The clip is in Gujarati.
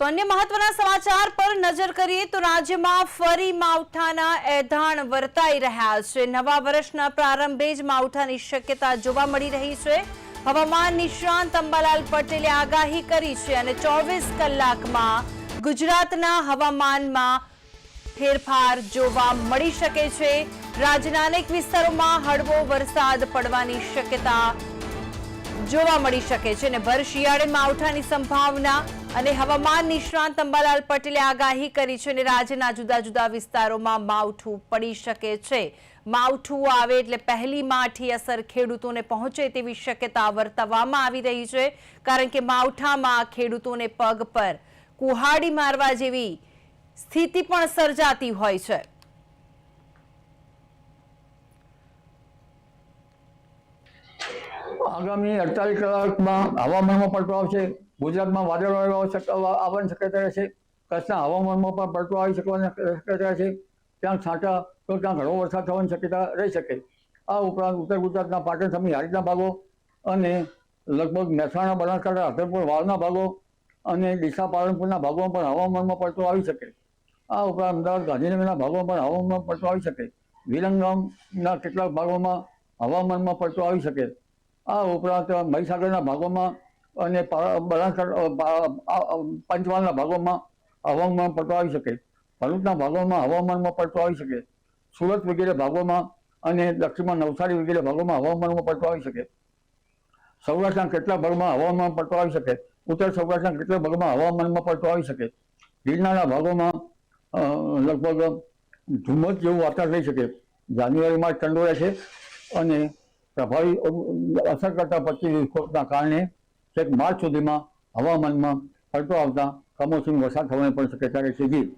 તો અન્ય મહત્વના સમાચાર પર નજર કરીએ તો રાજ્યમાં ફરી માવઠાના એધાણ વર્તાઈ રહ્યા છે. નવા વર્ષના પ્રારંભે જ માવઠાની શક્યતા જોવા મળી રહી છે. હવામાન નિષ્ણાંત અંબાલાલ પટેલે આગાહી કરી છે અને ચોવીસ કલાકમાં ગુજરાતના હવામાનમાં ફેરફાર જોવા મળી શકે છે. રાજ્યના અનેક વિસ્તારોમાં હળવો વરસાદ પડવાની શક્યતા જોવા મળી શકે છે અને ભર શિયાળે માવઠાની સંભાવના અને હવામાન નિષ્ણાંત અંબાલાલ પટેલે આગાહી કરી છે અને રાજ્યના જુદા જુદા વિસ્તારોમાં માવઠું પડી શકે છે. માવઠું આવે એટલે પહેલી માઠી અસર ખેડૂતોને પહોંચે તેવી શક્યતા વર્તવવામાં આવી રહી છે, કારણ કે માવઠામાં ખેડૂતોને પગ પર કુહાડી મારવા જેવી સ્થિતિ પણ સર્જાતી હોય છે. આગામી અડતાલીસ કલાકમાં હવામાનમાં પડતો આવશે ગુજરાતમાં વાદળવાળો શક- આવવાની શક્યતા રહેશે કચ્છના હવામાનમાં પણ પડતો આવી શકવાની શક્યતા છે. ત્યાં છાંટા તો ત્યાં ઘણો વરસાદ થવાની શક્યતા રહી શકે. આ ઉપરાંત ઉત્તર ગુજરાતના પાટણ સમી હારીના ભાગો અને લગભગ મહેસાણા બનાસકાંઠા હથરપુર વાળના ભાગો અને ડીસા, પાલનપુરના ભાગોમાં પણ હવામાનમાં પડતો આવી શકે. આ ઉપરાંત અમદાવાદ, ગાંધીનગરના ભાગોમાં પણ હવામાનમાં પડતો આવી શકે. વિરંગામના કેટલાક ભાગોમાં હવામાનમાં પડતો આવી શકે. આ ઉપરાંત મહીસાગરના ભાગોમાં અને બનાસકાંઠા પંચમહાલના ભાગોમાં હવામાન પડતો આવી શકે. ભરૂચના ભાગોમાં હવામાનમાં પડતો આવી શકે. સુરત વગેરે ભાગોમાં અને દક્ષિણમાં નવસારી વગેરે ભાગોમાં હવામાનમાં પડતો આવી શકે. સૌરાષ્ટ્રના કેટલા ભાગમાં હવામાન પડતો આવી શકે. ઉત્તર સૌરાષ્ટ્રના કેટલા ભાગમાં હવામાનમાં પડતો આવી શકે. ગિરનારના ભાગોમાં લગભગ ધુમ્મસ જેવું વાતાવરણ રહી શકે. જાન્યુઆરીમાં ઠંડો રહેશે અને પ્રભાવી અસર કરતા પશ્ચિમ વિક્ષોભના કારણે છેક માર્ચ સુધીમાં હવામાનમાં પડતો આવતા કમોસમી વરસાદ થવાની પણ શક્યતા રહેશે જી.